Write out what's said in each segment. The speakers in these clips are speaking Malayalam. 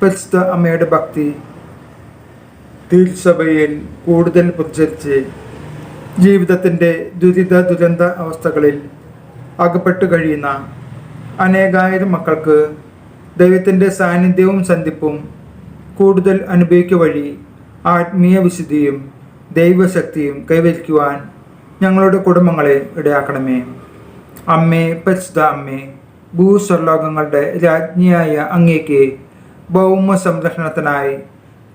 പരിശുദ്ധ അമ്മയുടെ ഭക്തി തിരുസഭയിൽ കൂടുതൽ പ്രചരിച്ച് ജീവിതത്തിന്റെ ദുരിത ദുരന്ത അവസ്ഥകളിൽ അകപ്പെട്ടു കഴിയുന്ന അനേകായിരം മക്കൾക്ക് ദൈവത്തിന്റെ സാന്നിധ്യവും സന്ധിപ്പും കൂടുതൽ അനുഭവിക്കുക വഴി ആത്മീയ വിശുദ്ധിയും ദൈവശക്തിയും കൈവരിക്കുവാൻ ഞങ്ങളുടെ കുടുംബങ്ങളെ ഇടയാക്കണമേ. അമ്മേ പരിശുദ്ധ അമ്മേ ഭൂസ്വർലോകങ്ങളുടെ രാജ്ഞിയായ അങ്ങേക്ക് ഭൗമ സംരക്ഷണത്തിനായി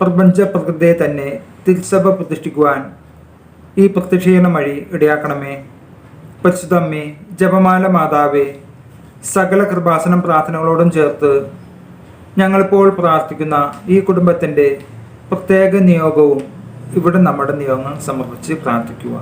പ്രപഞ്ച പ്രകൃതിയെ തന്നെ തിരുസഭ പ്രതിഷ്ഠിക്കുവാൻ ഈ പ്രത്യക്ഷീകരണം വഴി ഇടയാക്കണമേ. പരിശുദ്ധമ്മേ ജപമാല മാതാവേ സകല കൃപാസനം പ്രാർത്ഥനകളോടും ചേർത്ത് ഞങ്ങളിപ്പോൾ പ്രാർത്ഥിക്കുന്ന ഈ കുടുംബത്തിന്റെ പ്രത്യേക നിയോഗവും ഇവിടെ നമ്മുടെ നിയോഗങ്ങൾ സമർപ്പിച്ച് പ്രാർത്ഥിക്കുക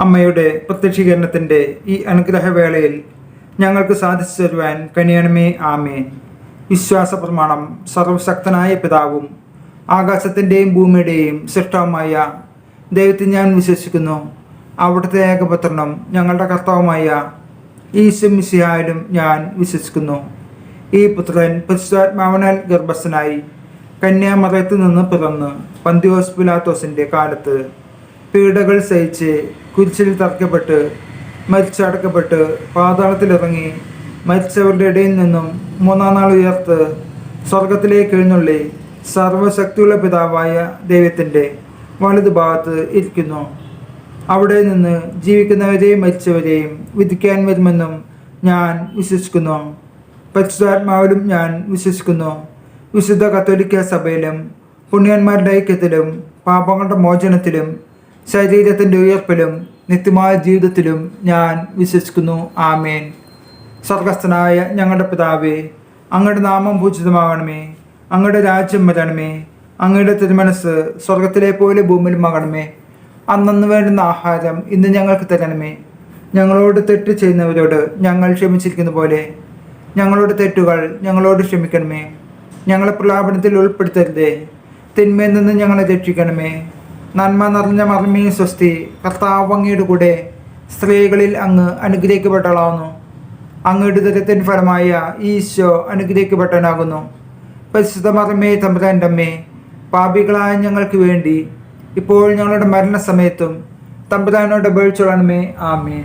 അമ്മയുടെ പ്രത്യക്ഷീകരണത്തിന്റെ ഈ അനുഗ്രഹവേളയിൽ ഞങ്ങൾക്ക് സാധിച്ചു തരുവാൻ കനിയണമേ ആമേൻ. വിശ്വാസ പ്രമാണം സർവശക്തനായ പിതാവും ആകാശത്തിന്റെയും ഭൂമിയുടെയും സൃഷ്ടവുമായ ദൈവത്തിൽ ഞാൻ വിശ്വസിക്കുന്നു. അവിടുത്തെ ഏകപുത്രനും ഞങ്ങളുടെ കർത്താവുമായ ഈശോ മിശിഹായിലും ഞാൻ വിശ്വസിക്കുന്നു. ഈ പുത്രൻ പരിശുദ്ധാത്മാവനാൽ ഗർഭസ്ഥനായി കന്യാമറയത്ത് നിന്ന് പിറന്ന് പന്തിയോസ് പിലാത്തോസിന്റെ കാലത്ത് പീഡകൾ സഹിച്ച് കുരിശിൽ തറക്കപ്പെട്ട് മരിച്ചടക്കപ്പെട്ട് പാതാളത്തിലിറങ്ങി മരിച്ചവരുടെ ഇടയിൽ നിന്നും മൂന്നാം നാൾ ഉയർത്ത് സ്വർഗത്തിലേക്ക് എഴുന്നള്ളി സർവശക്തിയുള്ള പിതാവായ ദൈവത്തിന്റെ വലതുഭാഗത്ത് ഇരിക്കുന്നു. അവിടെ നിന്ന് ജീവിക്കുന്നവരെയും മരിച്ചവരെയും വിധിക്കാൻ വരുമെന്നും ഞാൻ വിശ്വസിക്കുന്നു. പരിശുദ്ധാത്മാവിലും ഞാൻ വിശ്വസിക്കുന്നു. വിശുദ്ധ കത്തോലിക്ക സഭയിലും പുണ്യന്മാരുടെ ഐക്യത്തിലും പാപങ്ങളുടെ മോചനത്തിലും ശരീരത്തിന്റെ ഉയർപ്പിലും നിത്യമായ ജീവിതത്തിലും ഞാൻ വിശ്വസിക്കുന്നു. ആമേൻ. സ്വർഗസ്ഥനായ ഞങ്ങളുടെ പിതാവേ അങ്ങയുടെ നാമം പൂജിതമാകണമേ. അങ്ങയുടെ രാജ്യം വരണമേ. അങ്ങയുടെ തിരുമനസ് സ്വർഗത്തിലെ പോലെ ഭൂമിയിലും ആകണമേ. അന്നു വേണ്ടുന്ന ആഹാരം ഇന്ന് ഞങ്ങൾക്ക് തരണമേ. ഞങ്ങളോട് തെറ്റ് ചെയ്യുന്നവരോട് ഞങ്ങൾ ക്ഷമിച്ചിരിക്കുന്ന പോലെ ഞങ്ങളുടെ തെറ്റുകൾ ഞങ്ങളോട് ക്ഷമിക്കണമേ. ഞങ്ങളെ പ്രലാപനത്തിൽ ഉൾപ്പെടുത്തരുതേ. തിന്മയിൽ നിന്ന് ഞങ്ങളെ രക്ഷിക്കണമേ. നന്മ നിറഞ്ഞ മർമ്മീ സ്വസ്തി കർത്താവ് അങ്ങയുടെ കൂടെ സ്ത്രീകളിൽ അങ്ങ് അനുഗ്രഹിക്കപ്പെട്ടളാവുന്നു അങ്ങയുടെ ദുരത്തിൻ ഫലമായ ഈശോ അനുഗ്രഹിക്കപ്പെട്ടവനാകുന്നു. പരിശുദ്ധ മർമ്മേ തമ്പുരാന്റെ അമ്മേ പാപികളായ ഞങ്ങൾക്ക് വേണ്ടി ഇപ്പോൾ ഞങ്ങളുടെ മരണസമയത്തും തമ്പുരാനോട് ബേഴ്ചൊള്ളണമേ ആമേ